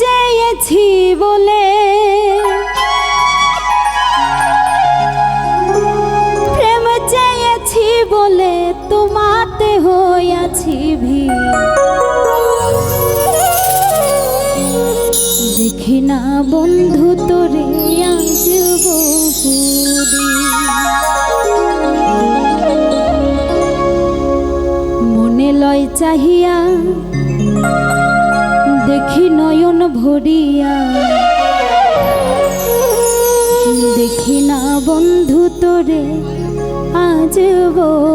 চেয়েছি বলে। প্রেম চেয়েছি বলে তোমাতে হইয়াছি ভি। দেখি না বন্ধু তোরে আজ মনে লয় চাহিয়া দেখি নয়ন ভরিয়া। দেখি না বন্ধু তোরে আজ বহুদিন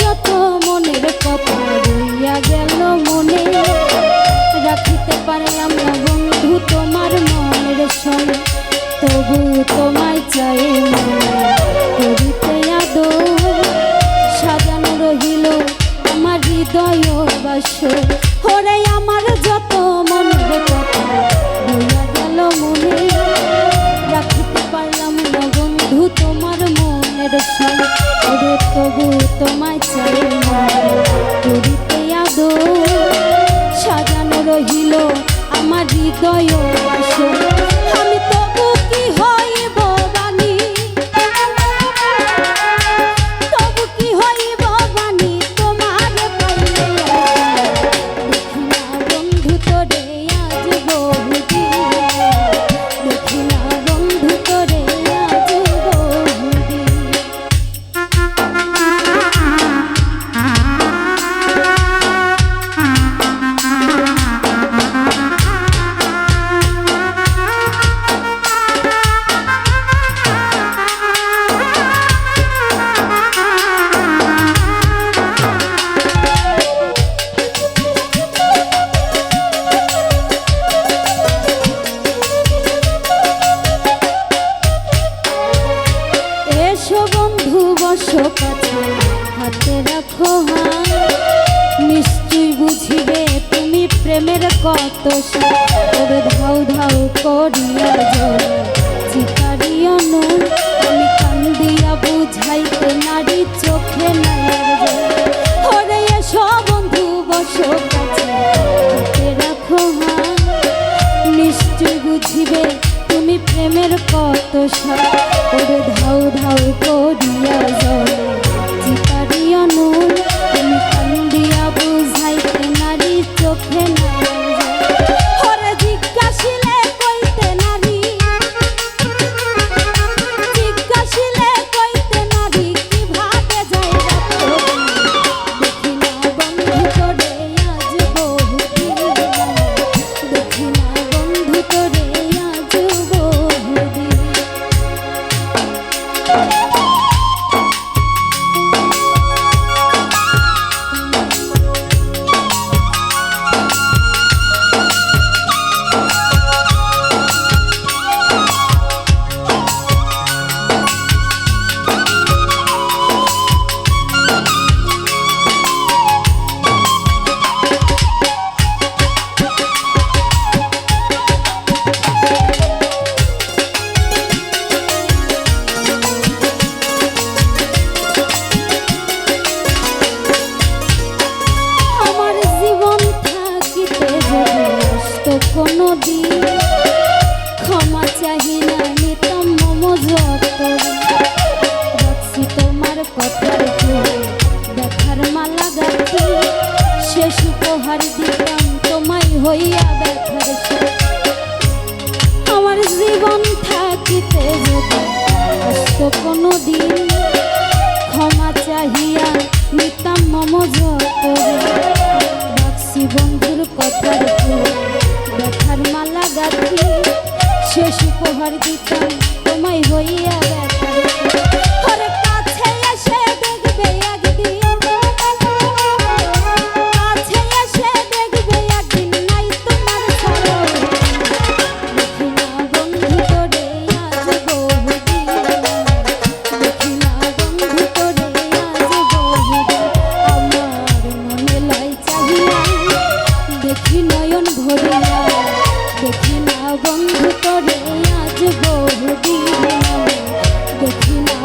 যত মনের কথা রইয়া গেল মনে, রাখিতে পারলাম না বন্ধু তোমার মনের সনে তবু তোমায় চাই করিতে আদো সাজানো রহিল আমার হৃদয় বাস। হরে আমার যত মনের কথা রইয়া গেল মনে, রাখিতে পারলাম না বন্ধু তোমার মনের সনে ওরে তবু তোমায় চাই মনে করিতে সাজানো রহিল আমার হৃদয় কাছে হাতে রাখো হাত নিশ্চয়ই বুঝিবে তুমি প্রেমের কত। ওরে ধাউ ধাউ করিয়া চিকারিও নয় আমি কান্দিয়া বুঝাইতে নারী চোখে ওরে এসো বন্ধু বসো কাছে হাতে রাখো নিশ্চয় বুঝিবে প্রেমের কত স্বাদ ওরে ধাউ ধাউ করিয়া জলে। নবী ক্ষমা চাহি না তোমার কথার দেখার মালা গাছি শেষ উপহার দিতাম, তোমায় হইয়া ব্যথার আমার জীবন থাকিতে যদি আসতো কোনো দিন উপহার দিতাম তোমায় হইয়া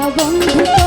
বন্ধু